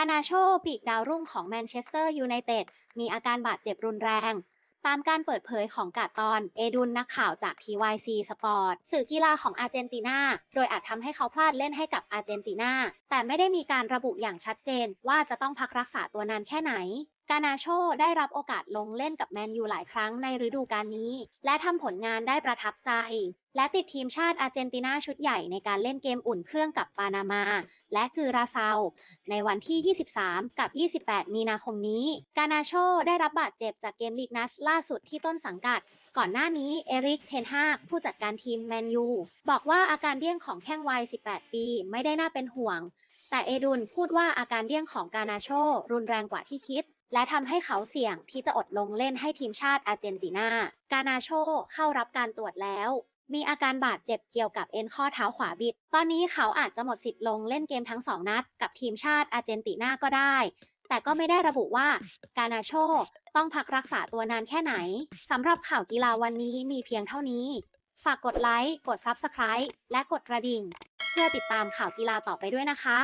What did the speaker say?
านาโชปีกดาวรุ่งของแมนเชสเตอร์ยูไนเต็ดมีอาการบาดเจ็บรุนแรง ตามการเปิดเผยของกาตอน เอดุนนักข่าวจาก TYC Sport สื่อกีฬาของอาร์เจนตินา โดยอาจทำให้เขาพลาดเล่นให้กับอาร์เจนตินา แต่ไม่ได้มีการระบุอย่างชัดเจนว่าจะต้องพักรักษาตัวนานแค่ไหนกานาโชได้รับโอกาสลงเล่นกับแมนยูหลายครั้งในฤดูกาลนี้ และทำผลงานได้ประทับใจ และติดทีมชาติอาร์เจนตินาชุดใหญ่ในการเล่นเกมอุ่นเครื่องกับปานามา และคือราเซา ในวันที่ 23 กับ 28 มีนาคมนี้ กานาโชได้รับบาดเจ็บจากเกมลีกนัดล่าสุดที่ต้นสังกัด ก่อนหน้านี้เอริกเทนฮากผู้จัดการทีมแมนยูบอกว่าอาการเดี้ยงของแข้งวัย 18 ปีไม่ได้น่าเป็นห่วง แต่เอดุนพูดว่าอาการเดี้ยงของกานาโชรุนแรงกว่าที่คิดและทำให้เขาเสี่ยงที่จะอดลงเล่นให้ทีมชาติอาร์เจนตินา กานาโชเข้ารับการตรวจแล้ว มีอาการบาดเจ็บเกี่ยวกับเอ็นข้อเท้าขวาบิด ตอนนี้เขาอาจจะหมดสิทธิ์ลงเล่นเกมทั้งสองนัด กับทีมชาติอาร์เจนตินาก็ได้ แต่ก็ไม่ได้ระบุว่ากานาโชต้องพักรักษาตัวนานแค่ไหนสำหรับข่าวกีฬาวันนี้มีเพียงเท่านี้ ฝากกดไลค์ กด Subscribe และกดกระดิ่ง เพื่อติดตามข่าวกีฬาต่อไปด้วยนะคะ